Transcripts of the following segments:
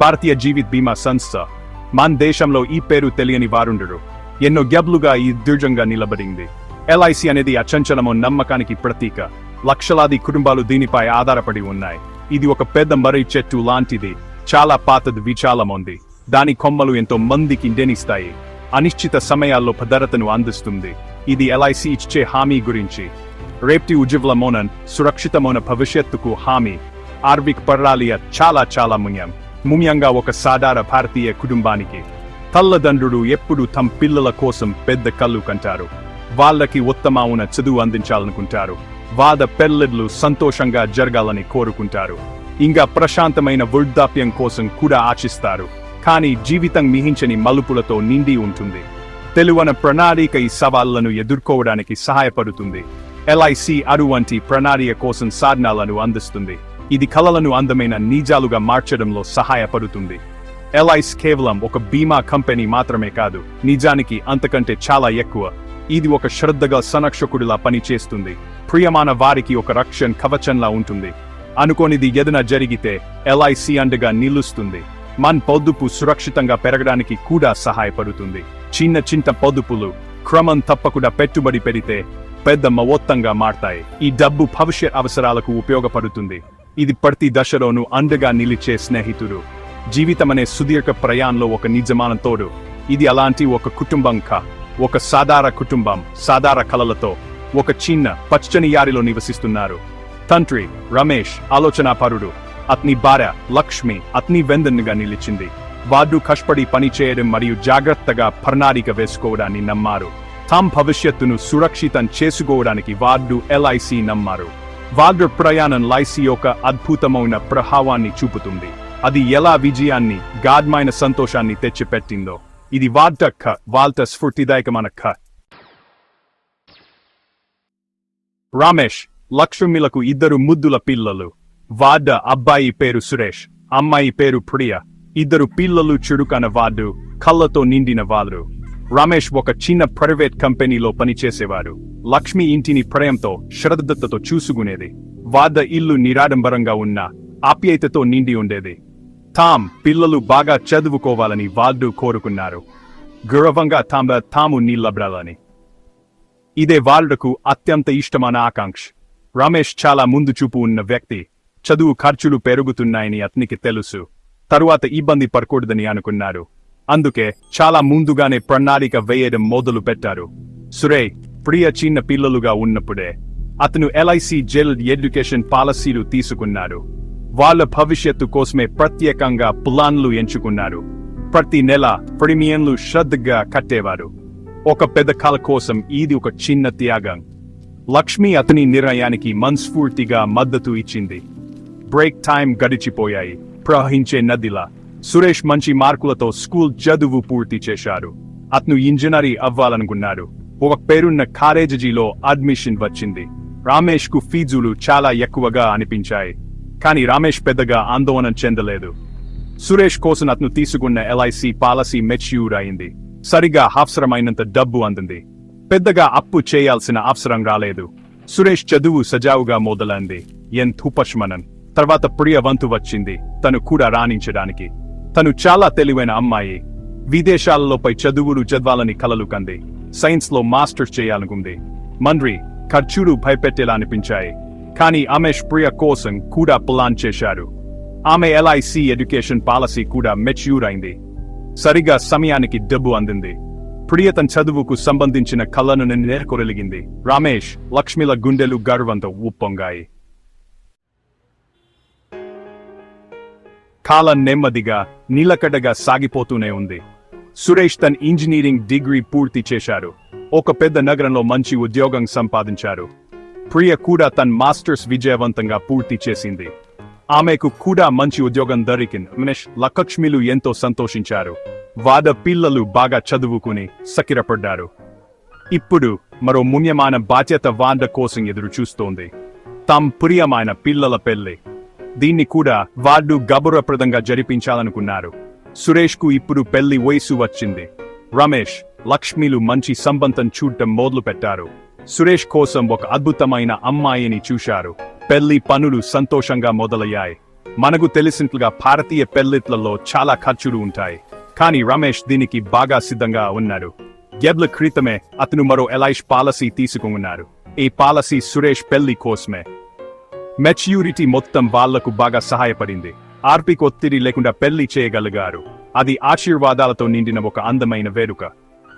భారతీయ జీవిత్ బీమా సంస్థ మన దేశంలో ఈ పేరు తెలియని వారుండరు. ఎన్నో గబ్లుగా ఈ దీర్ఘంగా నిలబడింది. ఎల్ఐసి అనేది అచంచలమో నమ్మకానికి ప్రతీక. లక్షలాది కుటుంబాలు దీనిపై ఆధారపడి ఉన్నాయి. ఇది ఒక పెద్ద మర్రి చెట్టు లాంటిది. చాలా పాతది విచాలముంది దాని కొమ్మలు ఎంతో మందికి డెనిస్తాయి అనిశ్చిత సమయాల్లో భద్రతను అందిస్తుంది. ఇది ఎల్ఐసి ఇచ్చే హామీ గురించి. రేప్టి ఉజ్వలమోనన్ సురక్షితమైన భవిష్యత్తుకు హామీ. ఆర్విక్ పర్రాలియ చాలా చాలా ముఖ్యం. ముఖ్యంగా ఒక సాధారణ భారతీయ కుటుంబానికి తల్లదండ్రుడు ఎప్పుడు తమ పిల్లల కోసం పెద్ద కళ్ళు కంటారు. వాళ్ళకి ఉత్తమమైన చదువు అందించాలనుకుంటారు. వాద పెళ్ళిళ్ళు సంతోషంగా జరగాలని కోరుకుంటారు. ఇంకా ప్రశాంతమైన వృద్ధాప్యం కోసం కూడా ఆశిస్తారు. కానీ జీవితం మిహించని మలుపులతో నిండి ఉంటుంది. తెలువన ప్రణాళిక ఈ సవాళ్ళను ఎదుర్కోవడానికి సహాయపడుతుంది. ఎల్ఐసి అటువంటి ప్రణాళిక కోసం సాధనాలను అందిస్తుంది. ఇది కలలను అందమైన నిజాలుగా మార్చడంలో సహాయపడుతుంది. ఎలైస్ కేవలం ఒక బీమా కంపెనీ మాత్రమే కాదు నిజానికి అంతకంటే చాలా ఎక్కువ. ఇది ఒక శ్రద్ధగా సంరక్షకుడిలా పనిచేస్తుంది. ప్రియమాన వారికి ఒక రక్షణ కవచంలా ఉంటుంది. అనుకోనిది ఎదన జరిగితే ఎల్ఐసి అండగా నిలుస్తుంది. మన్ పొదుపు సురక్షితంగా పెరగడానికి కూడా సహాయపడుతుంది. చిన్న చిన్న పొదుపులు క్రమం తప్పకుండా పెట్టుబడి పెడితే పెద్ద మొత్తంగా మారతాయి. ఈ డబ్బు భవిష్యత్ అవసరాలకు ఉపయోగపడుతుంది. ఇది ప్రతి దశలోనూ అండగా నిలిచే స్నేహితుడు. జీవితం అనే సుదీర్ఘ ప్రయాణంలో ఒక నిజమాన తోడు. ఇది అలాంటి ఒక కుటుంబం కా ఒక సాధారణ కుటుంబం సాధారణ కలలతో ఒక చిన్న పచ్చని యారిలో నివసిస్తున్నారు. తండ్రి రమేష్ ఆలోచనాపరుడు అతని భార్య లక్ష్మి అతని వెందన్నుగా నిలిచింది. వాడు కష్టపడి పనిచేయడం మరియు జాగ్రత్తగా ప్రణాళిక వేసుకోవడాన్ని నమ్మారు. తాం భవిష్యత్తును సురక్షితం చేసుకోవడానికి వాడు ఎల్ఐసి నమ్మారు. వాడు ప్రయాణం లైసి యొక్క అద్భుతమైన ప్రభావాన్ని చూపుతుంది. అది ఎలా విజయాన్ని గాఢమైన సంతోషాన్ని తెచ్చిపెట్టిందో. ఇది వార్త క వాల్త స్ఫూర్తిదాయకమైన ఖ రామేష్ లక్ష్మిలకు ఇద్దరు ముద్దుల పిల్లలు. వాడ అబ్బాయి పేరు సురేష్ అమ్మాయి పేరు ప్రియ. ఇద్దరు పిల్లలు చురుకన వాడు కళ్ళతో నిండిన వాళ్ళు రమేష్ ఒక చిన్న ప్రైవేట్ కంపెనీలో పనిచేసేవాడు. లక్ష్మి ఇంటిని ప్రేమతో శ్రద్ధతో చూసుకునేది. వాద ఇల్లు నిరాడంబరంగా ఉన్న ఆప్యాయతతో నిండి ఉండేది. తామ్ పిల్లలు బాగా చదువుకోవాలని వాళ్ళు కోరుకున్నారు. గౌరవంగా తామ తాము నీళ్ళబ్రాలని ఇదే వాళ్ళకు అత్యంత ఇష్టమైన ఆకాంక్ష. రమేష్ చాలా ముందు చూపు ఉన్న వ్యక్తి. చదువు ఖర్చులు పెరుగుతున్నాయని అతనికి తెలుసు. తరువాత ఇబ్బంది పడకూడదని అనుకున్నారు. అందుకే చాలా ముందుగానే ప్రణాళిక వేయడం మొదలు పెట్టారు. సురే ప్రియ చిన్న పిల్లలుగా ఉన్నప్పుడే అతను ఎల్ఐసి జెల్ ఎడ్యుకేషన్ పాలసీలు తీసుకున్నారు. వాళ్ళ భవిష్యత్తు కోసమే ప్రత్యేకంగా ప్లాన్లు ఎంచుకున్నారు. ప్రతి నెల ప్రీమియంలు శ్రద్ధగా కట్టేవారు. ఒక పెదకాల కోసం ఇది ఒక చిన్న త్యాగం. లక్ష్మి అతని నిర్ణయానికి మనస్ఫూర్తిగా మద్దతు ఇచ్చింది. బ్రేక్ టైం గడిచిపోయాయి. ప్రవహించే నదిలా సురేష్ మంచి మార్కులతో స్కూల్ చదువు పూర్తి చేశారు. అతను ఇంజనీరీ అవ్వాలనుకున్నాడు. ఒక పేరున్న కాలేజీలో అడ్మిషన్ వచ్చింది. రామేష్కు ఫీజులు చాలా ఎక్కువగా అనిపించాయి. కానీ రామేష్ పెద్దగా ఆందోళన చెందలేదు. సురేష్ కోసం అతను తీసుకున్న ఎల్ఐసి పాలసీ మెచ్యూర్ అయింది. సరిగా అవసరమైనంత డబ్బు అందింది. పెద్దగా అప్పు చేయాల్సిన అవసరం రాలేదు. సురేష్ చదువు సజావుగా మొదలైంది. ఎన్. థుపష్మనన్ తర్వాత ప్రియవంతు వచ్చింది. తను కూడా రాణించడానికి. తను చాలా తెలివైన అమ్మాయి. విదేశాలలోపై చదువులు చదవాలని కలలు కంది. సైన్స్లో మాస్టర్స్ చేయాలనుకుంది. మండ్రి ఖర్చులు భయపెట్టేలా అనిపించాయి కానీ అమేష్ ప్రియ కోసం కూడా ప్లాన్ చేశారు. ఆమె ఎల్ఐసి ఎడ్యుకేషన్ పాలసీ కూడా మెచ్యూర్ అయింది. సరిగా సమయానికి డబ్బు అందింది. ప్రియతన్ చదువుకు సంబంధించిన కళను నేర్కొరలిగింది. రమేష్ లక్ష్మిల గుండెలు గర్వంతో ఉప్పొంగాయి. కాలం నెమ్మదిగా నిలకడగా సాగిపోతూనే ఉంది. సురేష్ తన ఇంజనీరింగ్ డిగ్రీ పూర్తి చేశారు. ఒక పెద్ద నగరంలో మంచి ఉద్యోగం సంపాదించారు. ప్రియ కూడా తన మాస్టర్స్ విజయవంతంగా పూర్తి చేసింది. ఆమెకు కూడా మంచి ఉద్యోగం దొరికింది. రమేష్ లక్ష్మిలు ఎంతో సంతోషించారు. వాద పిల్లలు బాగా చదువుకుని సకిరపడ్డారు ఇప్పుడు మరో మున్యమైన బాధ్యత వాండ కోసం ఎదురు చూస్తోంది తమ ప్రియమైన పిల్లల పెళ్ళి దీన్ని కూడా వాళ్ళు గబురప్రదంగా జరిపించాలనుకున్నారు. సురేష్కు ఇప్పుడు పెళ్ళి వయసు వచ్చింది. రమేష్ లక్ష్మిలు మంచి సంబంధం చూడటం మొదలు పెట్టారు. సురేష్ కోసం ఒక అద్భుతమైన అమ్మాయిని చూశారు. పెళ్ళి పనులు సంతోషంగా మొదలయ్యాయి. మనకు తెలిసినట్లుగా భారతీయ పెళ్ళిట్లలో చాలా ఖర్చులు ఉంటాయి. కానీ రమేష్ దీనికి బాగా సిద్ధంగా ఉన్నారు. గెబ్ల క్రితమే అతను మరో ఎలైష్ పాలసీ తీసుకున్నారు. ఈ పాలసీ సురేష్ పెళ్ళి కోసమే. మెచ్యూరిటీ మొత్తం వాళ్ళకు బాగా సహాయపడింది. ఆర్పిక్ ఒత్తిడి లేకుండా పెళ్ళి చేయగలిగారు. అది ఆశీర్వాదాలతో నిండిన ఒక అందమైన వేడుక.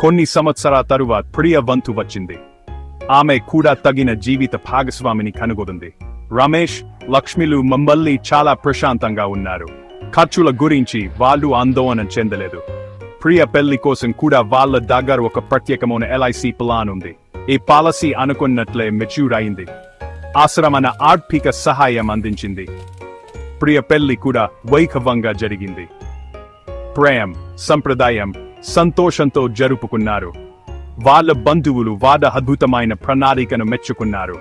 కొన్ని సంవత్సరాల తరువాత ప్రియ వంతు వచ్చింది. ఆమె కూడా తగిన జీవిత భాగస్వామిని కనుగొంది. రమేష్ లక్ష్మిలు మమ్మల్ని చాలా ప్రశాంతంగా ఉన్నారు. ఖర్చుల గురించి వాళ్ళు ఆందోళన చెందలేదు. ప్రియ పెళ్ళి కోసం కూడా వాళ్ళ దగ్గర ఒక ప్రత్యేకమైన ఎల్ఐసి ప్లాన్ ఉంది. ఈ పాలసీ అనుకున్నట్లే మెచ్యూర్ అయింది. అవసరమైన ఆర్థిక సహాయం అందించింది. ప్రియ పెళ్ళి కూడా వైభవంగా జరిగింది. ప్రేమ్ సంప్రదాయం సంతోషంతో జరుపుకున్నారు. వాళ్ళ బంధువులు వాద అద్భుతమైన ప్రణాళికను మెచ్చుకున్నారు.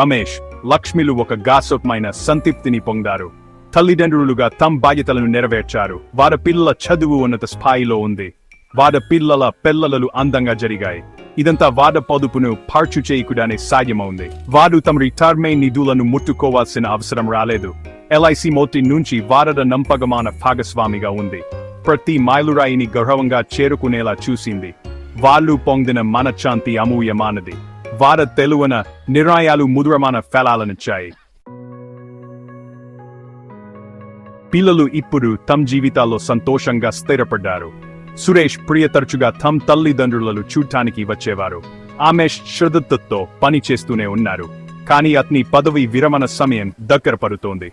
రమేష్ లక్ష్మిలు ఒక గాసోపమైన సంతృప్తిని పొందారు. తల్లిదండ్రులుగా తమ బాధ్యతలను నెరవేర్చారు. వారి పిల్లల చదువు ఉన్నత స్థాయిలో ఉంది. వారి పిల్లల పిల్లలు అందంగా జరిగాయి. ఇదంతా వాద పొదుపును పార్చు చేయకుండానే సాధ్యమవుంది. వారు తమ రిటైర్మెంట్ నిధులను ముట్టుకోవాల్సిన అవసరం రాలేదు. ఎల్ఐసి మోటి నుంచి వారద నంపగమాన భాగస్వామిగా ఉంది. ప్రతి మైలురాయిని గౌరవంగా చేరుకునేలా చూసింది. వాళ్ళు పొందిన మనశ్శాంతి అమూయమానది వార తెలువన నిర్ణయాలు ముదురమాన ఫలాలనిచ్చాయి పిల్లలు ఇప్పుడు తమ జీవితాల్లో సంతోషంగా స్థిరపడ్డారు. సురేష్ ప్రియ తరచుగా తమ తల్లిదండ్రులను చూడటానికి వచ్చేవారు. ఆమె శ్రద్ధతో పని చేస్తూనే ఉన్నారు. కానీ అతని పదవి విరమణ సమయం దగ్గర పడుతోంది.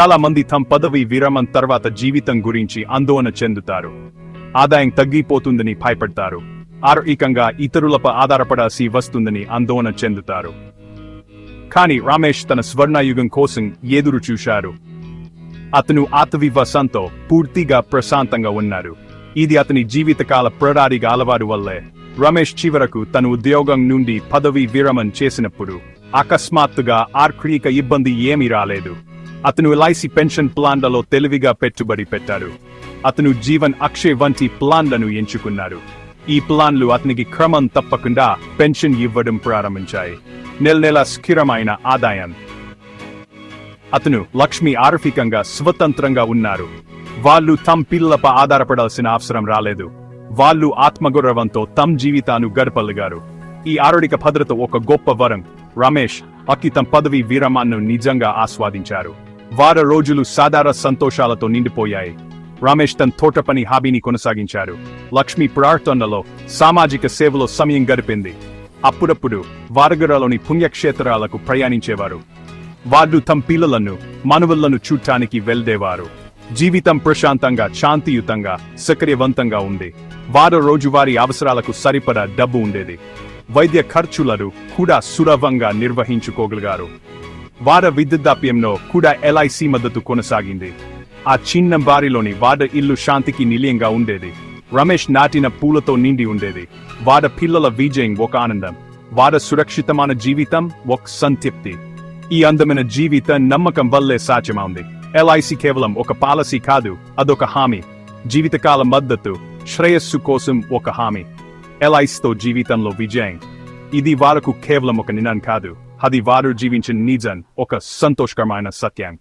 చాలా మంది తమ పదవి విరమణ తర్వాత జీవితం గురించి ఆందోళన చెందుతారు. ఆదాయం తగ్గిపోతుందని భయపడతారు. ఆర్థికంగా ఇతరులపై ఆధారపడాల్సి వస్తుందని ఆందోళన చెందుతారు. కానీ రమేష్ తన స్వర్ణయుగం కోసం ఎదురు చూశారు అతను ఆత్మవిశ్వాసంతో పూర్తిగా ప్రశాంతంగా ఉన్నారు. ఇది అతని జీవితకాల ప్రడారిగా అలవాటు వల్లే. రమేష్ చివరకు తన ఉద్యోగం నుండి పదవి విరమణ చేసినప్పుడు అకస్మాత్తుగా ఆర్థిక ఇబ్బంది ఏమీ రాలేదు. అతను ఎల్ఐసి పెన్షన్ ప్లాన్లలో తెలివిగా పెట్టుబడి పెట్టారు అతను జీవన్ అక్షయ్ వంటి ప్లాన్లను ఎంచుకున్నారు ఈ ప్లాన్లు అతనికి క్రమం తప్పకుండా పెన్షన్ ఇవ్వడం ప్రారంభించాయి. నెల నెల స్థిరమైన ఆదాయం. అతను లక్ష్మి ఆర్థికంగా స్వతంత్రంగా ఉన్నారు. వాళ్ళు తమ పిల్లలపై ఆధారపడాల్సిన అవసరం రాలేదు. వాళ్ళు ఆత్మగౌరవంతో తమ జీవితాన్ని గడపలిగారు ఈ ఆరోడిక భద్రత ఒక గొప్ప వరం. రమేష్ అక్కితం పదవి విరమాన్ని నిజంగా ఆస్వాదించారు. వార రోజులు సాధారణ సంతోషాలతో నిండిపోయాయి. రమేష్ తన తోట పని హాబీని కొనసాగించారు. లక్ష్మి ప్రార్థనలో సామాజిక సేవలో సమయం గడిపింది. అప్పుడప్పుడు వారగరలోని పుణ్యక్షేత్రాలకు ప్రయాణించేవారు. వాళ్ళు తమ పిల్లలను మనవులను చూడటానికి వెళ్దేవారు జీవితం ప్రశాంతంగా శాంతియుతంగా సక్రియవంతంగా ఉంది వారు రోజువారీ అవసరాలకు సరిపడా డబ్బు ఉండేది. వైద్య ఖర్చులను కూడా సులభంగా నిర్వహించుకోగలిగారు. వార విద్యుదాప్యంలో కూడా ఎల్ఐసి మద్దతు కొనసాగింది. ఆ చిన్న బారిలోని వాడ ఇల్లు శాంతికి నిలయంగా ఉండేది. రమేష్ నాటిన పూలతో నిండి ఉండేది. వాడ పిల్లల విజయం ఒక ఆనందం. వాడ సురక్షితమైన జీవితం ఒక సంతృప్తి. ఈ అందమైన జీవిత నమ్మకం వల్లే సాధ్యమైంది ఎల్ఐసి కేవలం ఒక పాలసీ కాదు అదొక హామీ. జీవితకాల మద్దతు శ్రేయస్సు కోసం ఒక హామీ. ఎల్ఐసితో జీవితంలో విజయం. ఇది వారకు కేవలం ఒక నినం కాదు అది వారు జీవించిన నిజం ఒక సంతోషకరమైన సత్యం.